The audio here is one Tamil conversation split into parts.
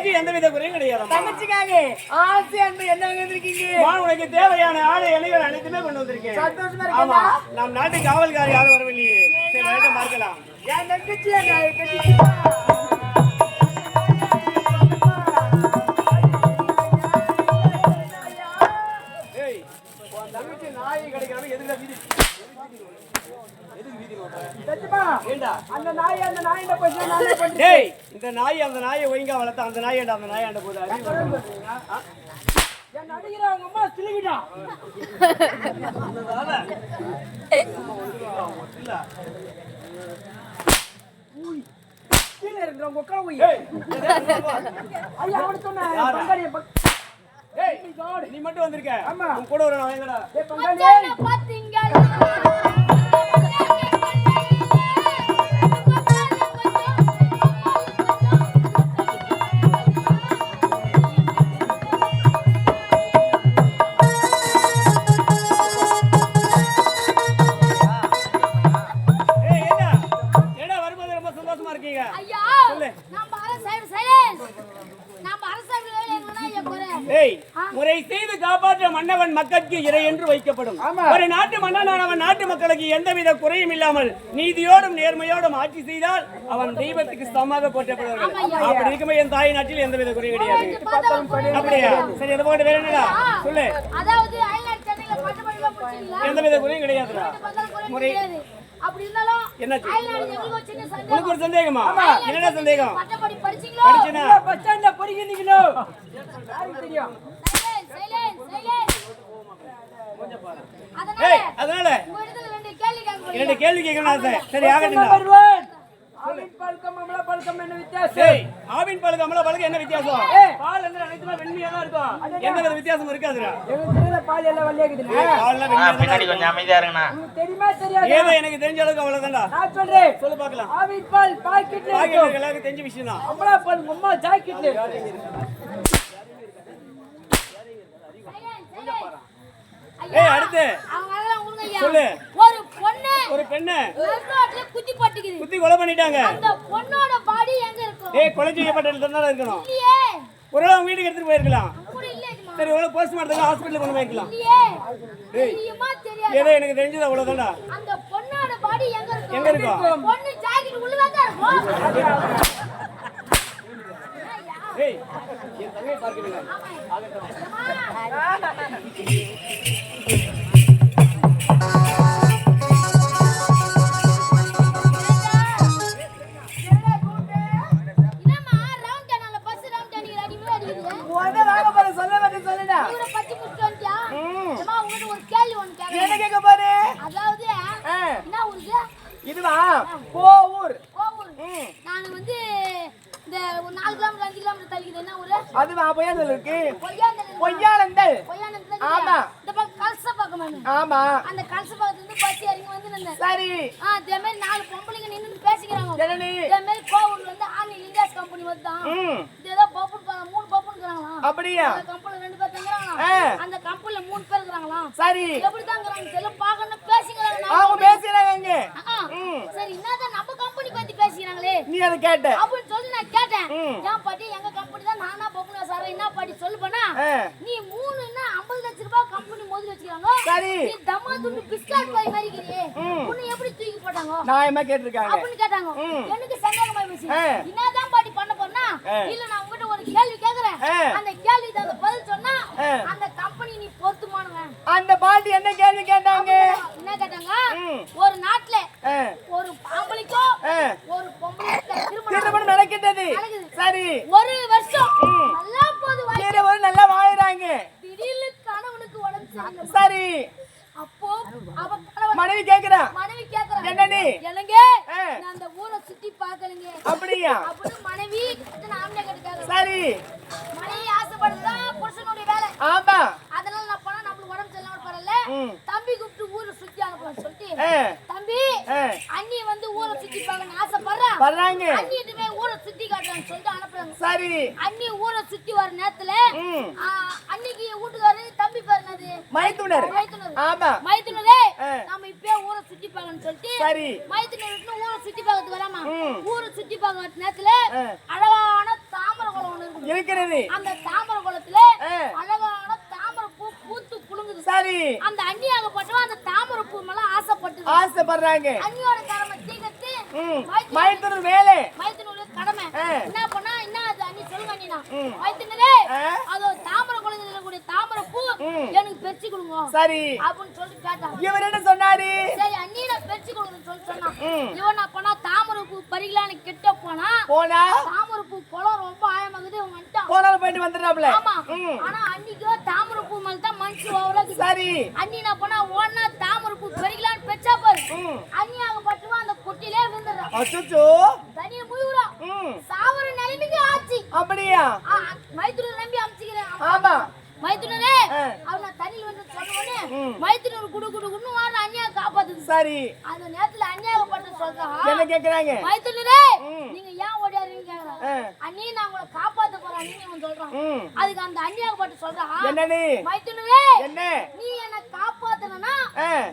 தங்கச்சி எந்த வித குறையும் கிடையாது தங்கச்சிக்காக ஆசை அன்பு என்ன வந்திருக்கீங்க நான் உனக்கு தேவையான ஆடை இலைகள் அனைத்துமே கொண்டு வந்திருக்கேன். சந்தோஷமா இருக்கா நம் நாட்டு காவல்கார் யாரும் வரவில்லையே. சரி வரட்டும் பார்க்கலாம். என் தங்கச்சி. அந்த நாய் அந்த நாய் என்ன பண்ணி நான் என்ன பண்றேன் டேய் இந்த நாய் அந்த நாயை ஒழுங்கா வளர்த்த அந்த நாய் அந்த நாய் ஆண்ட போது என் நடிகர் அவங்க அம்மா சிலுகிட்டா. கீழே இருக்கிறவங்க உட்கார போய் ஐயா அவனு சொன்ன? பங்காளிய நீ மட்டும் வந்திருக்க. ஆமா. உன் கூட ஒரு பங்காளி முறை செய்து காப்பாற்ற மன்னவன் மக்களுக்கு இறை என்று வைக்கப்படும். ஒரு நாட்டு மன்னனானவன் நாட்டு மக்களுக்கு எந்தவித குறையும் இல்லாமல் நீதியோடும் நேர்மையோடும் ஆட்சி செய்தால் அவன் தெய்வத்துக்கு சமமாக போற்றப்படுவார்கள். அப்படி இருக்கும்போது என் தாய் நாட்டில் எந்தவித குறையும் கிடையாது. அப்படியா? சரி எதை போட்டு வேற என்னடா? சொல்லு? எந்தவித குறையும் கிடையாதுடா. முறை- சந்தேகம். உனக்கு ஒரு சந்தேகமா? என்னடா சந்தேகம்? படிச்சனா. பஸ் ஸ்டாண்ட்ல படிக்கிறீங்களோ யாருக்கு தெரியும். அதனால. இரண்டு கேள்வி கேட்கணும் சரி ஒன் ஆவின் பழக்கம் அமலா பழக்கம் என்ன வித்தியாசம் ஆவின் பழுகு அமல பழுகு என்ன வித்தியாசம். பால் வந்து அனைத்துமே வெண்மையா தான் இருக்கும் எந்த வித வித்தியாசமும் இருக்காதுடா தெரியல பால் எல்லாம் வெண்மையா தான் பின்னாடி இருக்கும். கொஞ்சம் அமைதியா இருங்கண்ணா உங்களுக்கு தெரியுமா தெரியாது ஏதோ எனக்கு தெரிஞ்ச அளவுக்கு அவ்வளவுதான்டா நான் சொல்றேன் சொல்லு பார்க்கலாம் ஆவின் பால் பாக்கெட்ல பாக்கெட் இருக்கும் எல்லாருக்கும் தெரிஞ்ச விஷயம் தான் அமலா பால் அம்மா ஜாக்கெட்ல. ஏய் அடுத்து அவங்க. சொல்லு. ஒரு பொண்ணு ஒரு பெண்ணு. நடுரோட்ல குத்தி போட்டுக்குது. குத்தி கொலை பண்ணிட்டாங்க. அந்த பொண்ணோட பாடி எங்க இருக்கும்? ஏய் கொலை செய்யப்பட்ட இடத்துல தான் இருக்கணும். இல்லையே. ஒரு அவங்க வீட்டுக்கு எடுத்துட்டு போயிருக்கலாம். சரி ஒரு போஸ்ட்மார்ட்டத்துக்கு ஹாஸ்பிட்டல் கொண்டு போயிருக்கலாம் தெரியாது? ஏதோ எனக்கு தெரிஞ்சது அவ்வளவுதான்டா. அந்த பொண்ணோட பாடி எங்க இருக்கும்? எங்க இருக்கும்? பொண்ணு ஜாக்கெட் உள்ளதான் இருக்கும். ஏய் என் தங்கையை பார்க்கவில்லை. என்னம்மா உடனே வாங்க போற சொல்ல வேண்டிய சொல்லுடா. இவரை பத்தி முடிச்சு வந்துட்டியா? அம்மா உங்ககிட்ட ஒரு கேள்வி ஒண்ணு என்ன கேட்கறேன் கேட்க போறே? அதாவது. என்ன ஊருக்கு? இதுவா? கோவூர். கோவூர். நாங்க வந்து இந்த ஒரு நாலு கிலோமீட்டர் அஞ்சு கிலோமீட்டர் தள்ளிக்குது என்ன ஊரு? அதுவா பொய்யாந்தல் இருக்கு. பொய்யாந்தல் பொய்யானந்தல் பொய்யானந்தல் ஆமா. இந்த பக்கம் கலச பக்கம் நானு. ஆமா. அந்த கலச பக்கத்துல இருந்து பஸ் இறங்கி வந்து நின்னேன். சரி. ஆ இதே மாதிரி நாலு பொம்பளைங்க நின்னு பேசிக்கிறாங்க. இதே மாதிரி கோவூர்ல வந்து ஆனி லிங்காஸ் கம்பெனி வந்துதான் ம் இது ஏதோ பப்புன் பா- மூணு பப்புன் இருக்கிறாங்களாம் அப்படியா? அந்த கம்பெனில ரெண்டு பேர். அந்த கம்பெனில மூணு பேர் இருக்கிறாங்களாம். சரி. எப்படி தாங்கிறாங்க தெரியல பாக்கணும் பேசிக்கிறாங்க. அவங்க பேசுறாங்க சரி என்னதான் நம்ம கம்பெனி பத்தி பேசிக்கிறாங்களே? நீ அதை கேட்ட. அப்படின்னு சொல்லி நான் கேட்டேன். ஏன் பாட்டி எங்க கம்பெனி தான் நானா பப்புனா சார்? என்ன பாட்டி சொல்லு ஆ. நீ மூணு என்ன ஐம்பது லட்ச ரூபாய் கம்பெனி முதல்ல வச்சுக்கிறாங்க சரி. நீ தம்மா துண்டு பிஸ்கட் பாய் மாதிரி இருக்கிறியே. உன்னை எப்படி தூக்கி போட்டாங்க? நியாயமா கேட்டிருக்காங்க? அப்படின்னு கேட்டாங்க. எனக்கு சந்தேகமா போச்சு. என்னதான் பாட்டி பண்ண போறனா இல்ல நான் உங்ககிட்ட ஒரு கேள்வி கேக்குறேன் ஆ. அந்த கேள்விக்கு அந்த பதில் சொன்னா. அந்த கம்பெனி நீ பொருத்துமானவன். அந்த பாட்டி என்ன கேள்வி கேட்டாங்க? என்ன கேட்டாங்க. ஒரு நாட்டுல ஒரு ஆம்பளைக்கும் ஆ. ஒரு பொம்பளைக்கும் திருமணம் நடக்கின்றது. சரி. ஒரு வருஷம் நல்லா போது வாழ்க்கை. நல்லா வாழுறாங்க திடீர்னு கணவனுக்கு உடம்பு. சரி. அப்போ அவ மனைவி கேக்குறா? மனைவி கேக்குறாங்க. என்னடி? என்னங்க? ஆ. நான் அந்த ஊரை சுத்தி பார்க்கலங்க. அப்படியா? அப்படின்னு மனைவி ஆம்பளை கேட்டுக்காங்க சரி மனைவி ஆசைப்படுறதுதான் புருஷனுடைய வேலை ஆமா அதனால நான் போனா நம்மளுக்கு உடம்பு சரியில்லாம பரவாயில்ல ம். தம்பி கூப்பிட்டு ஊரை சுத்தி அனுப்பலாம் சொல்லிட்டு ஆ, தம்பி. அண்ணி வந்து ஊரை சுத்தி பார்க்கணும்னு ஆசைப்படுறா? வர்றாங்க. அண்ணிட்டுமே ஊரை சுத்தி காட்டுறான்னு சொல்லிட்டு அனுப்புறாங்க. சரி. அண்ணி ஊரை சுத்தி வர நேரத்துல அன்னிக்கு வீட்டுக்காரரு தம்பி பேர் என்னது? மைத்துனர். மைத்துனர். ஆமா. மைத்துனரே ஆ. நம்ம இப்பயே ஊரை சுத்தி பார்க்கணும்னு சொல்லிட்டு சரி. மைத்துனர் ஊரை சுத்தி பார்க்கறது வராமா. ஊரை சுத்தி பார்க்க வர நேரத்துல. அழகான தாமரை குளம் ஒண்ணு இருக்குது. இருக்கிறது. அந்த தாமரை அழகான தாமரை பூ பூத்து குலுங்குது சரி. அந்த அண்ணியாகப்பட்டவன் அந்த தாமரை பூ மேல ஆசைப்பட்டு ஆசைப்படுறாங்க. அண்ணியோட கடமை தீகத்து மைத்துனர் மைத்தனர் வேலை மைத்துனோட கடமை. என்ன பண்ணா என்ன அது அண்ணி சொல்லுங்க. மைத்துனரே ஆ. அது தாமரை குழந்தைல கூடிய தாமரை பூ ம். எனக்கு பெருச்சு கொடுங்க. சரி. அப்படின்னு சொல்லிட்டு கேட்டாங்க. இவர் என்ன சொன்னாரு? சரி அண்ணி நான் பெருச்சு கொடுங்கன்னு சொல்லி சொன்னான். ம். இவன் நான் பண்ணா தாமரை பூ பறிக்கலான்னு கிட்ட போனா போனா? தாமரை பூ குளம் ரொம்ப ஆழமாகுது இவன் வந்துட்டான். போனாலும் போயிட்டு வந்துடுறாப்ல? ஆமா. ஆனா அன்னைக்கு தாமரை பூ மேல தான் மனசு ஓவராது சரி. அண்ணி நான் பண்ணா ஓடனா தாமரை பூ பறிக்கலான்னு பெச்சா பாரு. ம். அண்ணியாகப்பட்டவன் அந்த குட்டிலே விழுந்துடுறான். அச்சோ தனியா முழுகுறான். சாவர நிலைமைக்கு ஆச்சு. அப்படியா மைத்துனர் நம்பி அமிச்சுக்கிறேன் ஆமா மைத்துனரே ஆ. அவன் நான் தண்ணியில் வந்து சொன்னோடனே ம். மைத்துனர் குடு குடு குடுன்னு வாட அண்ணியா காப்பாத்துது சரி. அந்த நேரத்துல அண்ணியாகப்பட்ட சொல்றான் என்ன கேக்குறாங்க? மைத்துனரே. நீங்க ஏன் ஓடியாருன்னு கேக்குறான் ஆ. அண்ணி நான் உங்களை காப்பாத்த போறேன் அவன் சொல்றான் ம். அதுக்கு அந்த அண்ணியாகப்பட்ட சொல்றான் என்னன்னு மைத்துனரே என்ன? நீ என்ன காப்பாத்தனா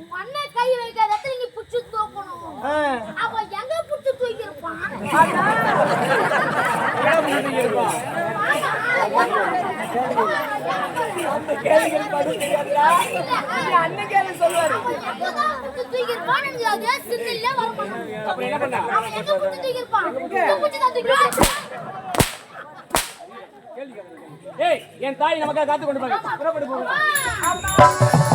உன் அண்ணன் கை வைக்காத இடத்துல நீ புடிச்சு தூக்கணும். ஆ. அவ எங்க புடிச்சு தூக்கி இருப்பான் கேள்விகள் என் தாய் நமக்காக காத்து கொண்டு போங்க புறப்பட்டு போங்க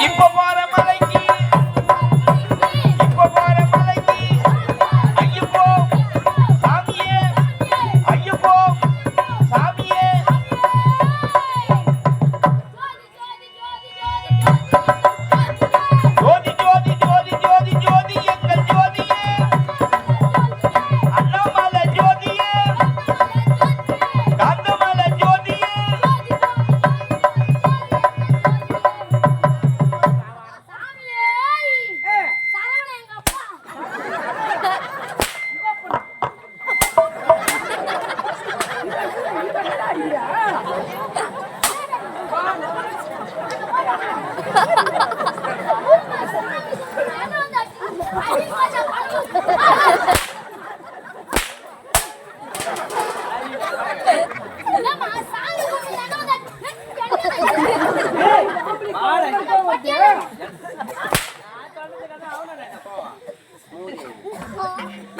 இப்ப பாரு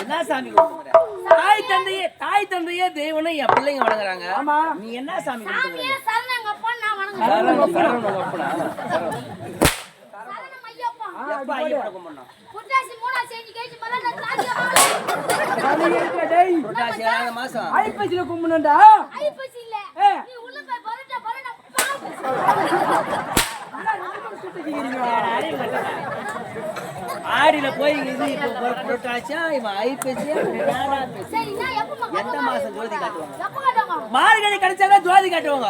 என்ன சாமி தாய் தந்தையே தாய் தந்தையே தெய்வம்னு என் பிள்ளைங்க வணங்குறாங்க. நீ என்ன சாமி சரணங்கப்பா ஐப்பசியில கும்பிடணும்டா ஐப்பசி இல்ல. நீ உள்ள போய் பரோட்டா பரோட்டா பாவு ஆடியில போய் இது இப்போ புர- புரட்டாசியா இவன் எப்ப எந்த மாசம் ஜோதி காட்டுவாங்க? மார்கழி கிடைச்சாதான் ஜோதி காட்டுவாங்க.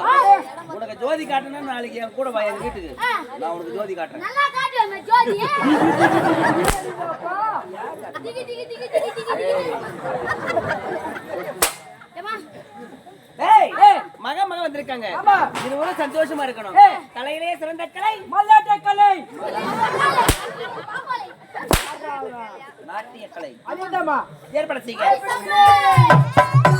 உனக்கு ஜோதி காட்டணும்னா நாளைக்கு என் கூட வா எங்க வீட்டுக்கு. நான் உனக்கு ஜோதி காட்டுறேன். வந்திருக்காங்க. இது ஒரு சந்தோஷமா இருக்கணும். கலையிலே சிறந்த கலை. மல்லாட்ட கலை. நாட்டிய கலை ஏற்பட ஐயப்பா